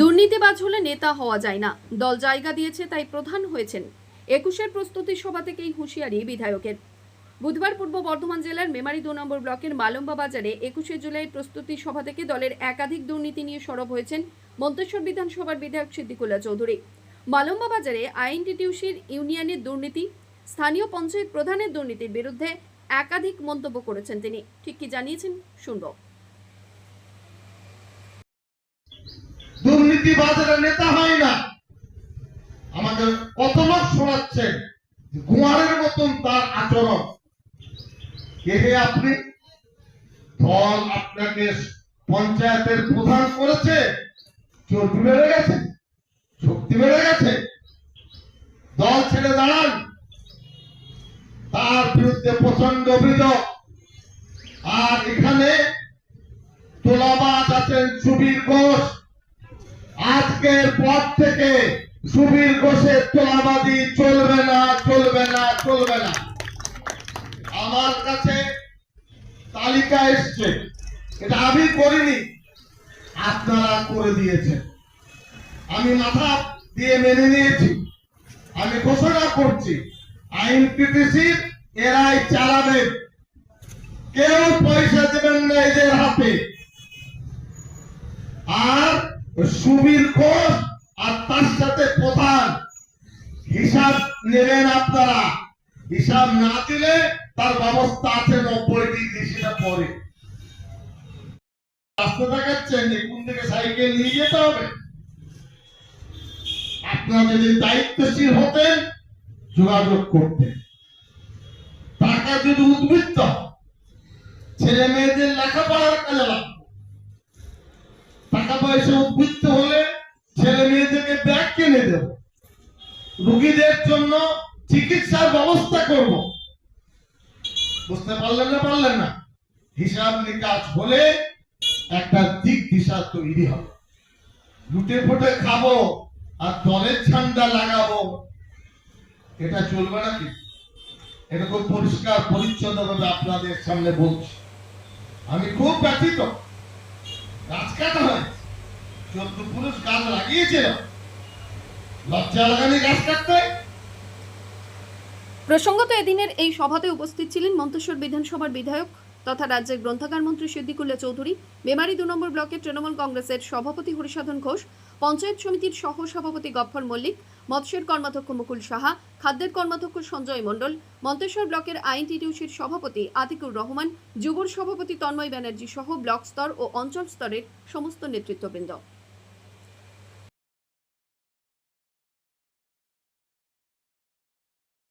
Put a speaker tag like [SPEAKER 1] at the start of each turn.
[SPEAKER 1] দুর্নীতিবাজ হলে নেতা হওয়া যায় না। দল জায়গা দিয়েছে, তাই প্রধান হয়েছেন। একুশের প্রস্তুতি সভা থেকেই হুঁশিয়ারি বিধায়কের। বুধবার পূর্ব বর্ধমান জেলার মেমারি দু নম্বর ব্লকের মালম্বা বাজারে একুশে জুলাই প্রস্তুতি সভা থেকে দলের একাধিক দুর্নীতি নিয়ে সরব হয়েছেন মন্তেশ্বর বিধানসভার বিধায়ক সিদ্দিকুল্লাহ চৌধুরী। মালম্বা বাজারে আইএনটিটিউসির ইউনিয়নের দুর্নীতি, স্থানীয় পঞ্চায়েত প্রধানের দুর্নীতির বিরুদ্ধে একাধিক মন্তব্য করেছেন তিনি। ঠিক কি জানিয়েছেন শুনব।
[SPEAKER 2] দুর্নীতিবাজেরা নেতা হয় না। আমাদের কত লোক শোনাচ্ছে কুমারের মতন তার আচরণ। কে আপনি? দল আপনাকে পঞ্চায়েতের প্রধান করেছে। চর্বি বেড়ে গেছে, শক্তি বেড়ে গেছে। দল ছেড়ে দাঁড়ান। তার বিরুদ্ধে প্রচণ্ড অভিযোগ। আর এখানে তোলাবাজ আছেন সুবীর ঘোষ। আজকের পর থেকে সুবীর ঘোষের তোলাবাদি চলবে না চলবে না চলবে না। আমার কাছে তালিকা এসছে। এটা আমি করিনি, আপনারা করে দিয়েছেন। আমি মাথা দিয়ে মেনে নিয়েছি। আমি ঘোষণা করছি, আইন পিটিসির এরাই চালাবে। কেউ পয়সা দেবেন না এদের হাতে। আর সুবীর ঘোষ আর তার সাথে প্রধান। হিসাব নেবেন আপনারা। হিসাব না দিলে তার ব্যবস্থা আছে নব্বই ডিগ্রি সেটা পরে। রাস্তা দেখাচ্ছেন যে কোন দিকে সাইকেল নিয়ে যেতে হবে? আপনারা যদি দায়িত্বশীল হতেন, যোগাযোগ করতেন। টাকা যদি উদ্বৃত্ত, ছেলে মেয়েদের লেখাপড়ার কাজে লাগতো। টাকা পয়সা উদ্বৃত্ত দেব রুগীদের জন্য চিকিৎসার ব্যবস্থা করব। বুঝতে পারলেন না পারলেন না? হিসাব নিকাশ হলে একটা দিক দিশা তৈরি হবে। লুটে ফুটে খাব আর দলের ঝান্ডা লাগাবো। এটা চলবে নাকি? এটা খুব পরিষ্কার পরিচ্ছন্ন ভাবে আপনাদের সামনে বলছি। আমি খুব ব্যথিত। গাছ কাটা হয় চোদ্দ পুরুষ গাছ লাগিয়েছিল।
[SPEAKER 1] প্রসঙ্গত এদিনের এই সভাতে উপস্থিত ছিলেন মন্তেশ্বর বিধানসভার বিধায়ক তথা রাজ্যের গ্রন্থাগার মন্ত্রী সিদ্দিকুল্লা চৌধুরী, মেমারি দু নম্বর ব্লকের তৃণমূল কংগ্রেসের সভাপতি হরিসাধন ঘোষ, পঞ্চায়েত সমিতির সহ সভাপতি গফর মল্লিক, মৎস্যের কর্মাধ্যক্ষ মুকুল সাহা, খাদ্যের কর্মাধ্যক্ষ সঞ্জয় মণ্ডল, মন্তেশ্বর ব্লকের আইনটিটিউসির সভাপতি আতিকুর রহমান, যুবর সভাপতি তন্ময় ব্যানার্জি সহ ব্লক স্তর ও অঞ্চল স্তরের সমস্ত নেতৃত্ববৃন্দ।